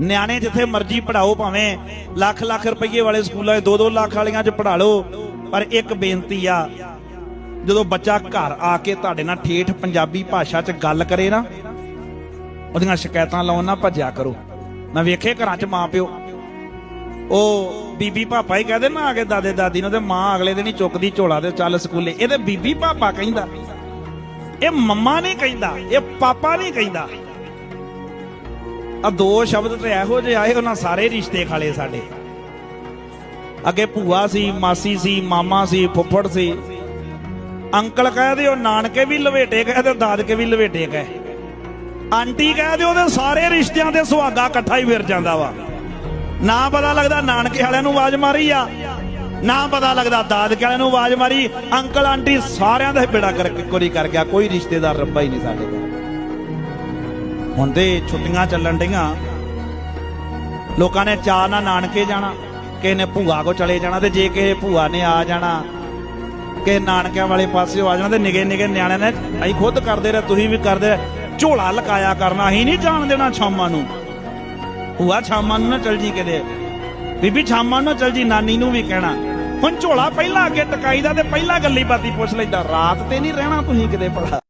ਨਿਆਣੇ ਜਿੱਥੇ ਮਰਜ਼ੀ ਪੜਾਓ ਭਾਵੇਂ ਲੱਖ ਲੱਖ ਰੁਪਏ ਵਾਲੇ ਸਕੂਲਾਂ 'ਚ 2-2 ਲੱਖ ਵਾਲੀਆਂ 'ਚ ਪੜਾ ਲਓ, ਪਰ ਇੱਕ ਬੇਨਤੀ ਆ, ਜਦੋਂ ਬੱਚਾ ਘਰ ਆ ਕੇ ਤੁਹਾਡੇ ਨਾਲ ਠੇਠ ਪੰਜਾਬੀ ਭਾਸ਼ਾ 'ਚ ਗੱਲ ਕਰੇ ਨਾ, ਉਹਦੀਆਂ ਸ਼ਿਕਾਇਤਾਂ ਲਾਉਣ ਨਾ ਭੱਜਿਆ ਕਰੋ। ਮੈਂ ਵੇਖੇ ਘਰਾਂ 'ਚ ਮਾਂ ਪਿਓ, ਉਹ ਬੀਬੀ ਪਾਪਾ ਹੀ ਕਹਦੇ ਨਾ ਆ ਕੇ ਦਾਦੇ ਦਾਦੀ ਨੂੰ ਤੇ ਮਾਂ ਅਗਲੇ ਦਿਨ ਹੀ ਚੁੱਕਦੀ ਝੋਲਾ ਤੇ ਚੱਲ ਸਕੂਲੇ। ਇਹਦੇ ਬੀਬੀ ਪਾਪਾ ਕਹਿੰਦਾ, ਇਹ ਮੰਮਾ ਨਹੀਂ ਕਹਿੰਦਾ, ਇਹ ਪਾਪਾ ਨਹੀਂ ਕਹਿੰਦਾ। ਆ ਦੋ ਸ਼ਬਦ ਤੇ ਇਹੋ ਜਿਹੇ ਆਏ, ਉਹਨਾਂ ਸਾਰੇ ਰਿਸ਼ਤੇ ਖਾਲੇ ਸਾਡੇ। ਅੱਗੇ ਭੂਆ ਸੀ, ਮਾਸੀ ਸੀ, ਮਾਮਾ ਸੀ, ਫੁੱਫੜ ਸੀ। ਅੰਕਲ ਕਹਦੇ ਉਹ ਨਾਨਕੇ ਵੀ ਲਵੇਟੇ ਗਏ ਤੇ ਦਾਦਕੇ ਵੀ ਲਵੇਟੇ ਗਏ ਆਂਟੀ ਕਹਦੇ ਉਹਦੇ ਸਾਰੇ ਰਿਸ਼ਤਿਆਂ ਦੇ ਸੁਹਾਗਾ ਇਕੱਠਾ ਹੀ ਫਿਰ ਜਾਂਦਾ ਵਾ। ਨਾ ਪਤਾ ਲੱਗਦਾ ਨਾਨਕੇ ਵਾਲਿਆਂ ਨੂੰ ਆਵਾਜ਼ ਮਾਰੀ ਆ। ਨਾ ਪਤਾ ਲੱਗਦਾ ਦਾਦਕੇ ਵਾਲਿਆਂ ਨੂੰ ਆਵਾਜ਼ ਮਾਰੀ। ਅੰਕਲ, ਆਂਟੀ ਸਾਰਿਆਂ ਦਾ ਹੀ ਬੇੜਾ ਕਰਕੇ ਕੋਰੀ ਕਰ ਗਿਆ, ਕੋਈ ਰਿਸ਼ਤੇਦਾਰ ਰੱਬਾ ਹੀ ਨਹੀਂ ਸਾਡੇ ਕੋਲ। ਹੁਣ ਤੇ ਛੁੱਟੀਆਂ ਚੱਲਣ ਡੀਆਂ ਲੋਕਾਂ ਨੇ ਚਾਹ ਨਾਲ ਨਾਨਕੇ ਜਾਣਾ, ਕਿਸੇ ਨੇ ਭੂਆ ਕੋ ਚਲੇ ਜਾਣਾ ਤੇ ਜੇ ਕਿਸੇ ਭੂਆ ਨੇ ਆ ਜਾਣਾ ਕਿ ਨਾਨਕਿਆਂ ਵਾਲੇ ਪਾਸੇ ਆ ਜਾਣਾ ਤੇ ਨਿਗੇ ਨਿਗੇ ਨਿਆਣਿਆਂ ਨੇ ਅਸੀਂ ਖੁਦ ਕਰਦੇ ਰਹੇ, ਤੁਸੀਂ ਵੀ ਕਰਦੇ ਰਹੇ। ਝੋਲਾ ਲਕਾਇਆ ਕਰਨਾ, ਅਸੀਂ ਨਹੀਂ ਜਾਣ ਦੇਣਾ ਛਾਮਾਂ ਨੂੰ। ਭੂਆ ਛਾਮਾਂ ਨੂੰ ਨਾ ਚਲ ਜੀ ਕਿਤੇ। ਬੀਬੀ ਛਾਮਾਂ ਨੂੰ ਨਾ ਚਲ ਜੀ, ਨਾਨੀ ਨੂੰ ਵੀ ਕਹਿਣਾ। ਹੁਣ ਝੋਲਾ ਪਹਿਲਾਂ ਅੱਗੇ ਟਕਾਈ ਦਾ ਤੇ ਪਹਿਲਾਂ ਗੱਲੀ ਬਾਤੀ ਪੁੱਛ ਲੈਂਦਾ ਰਾਤ ਤੇ ਨਹੀਂ ਰਹਿਣਾ ਤੁਸੀਂ ਕਿਤੇ ਭਲਾ।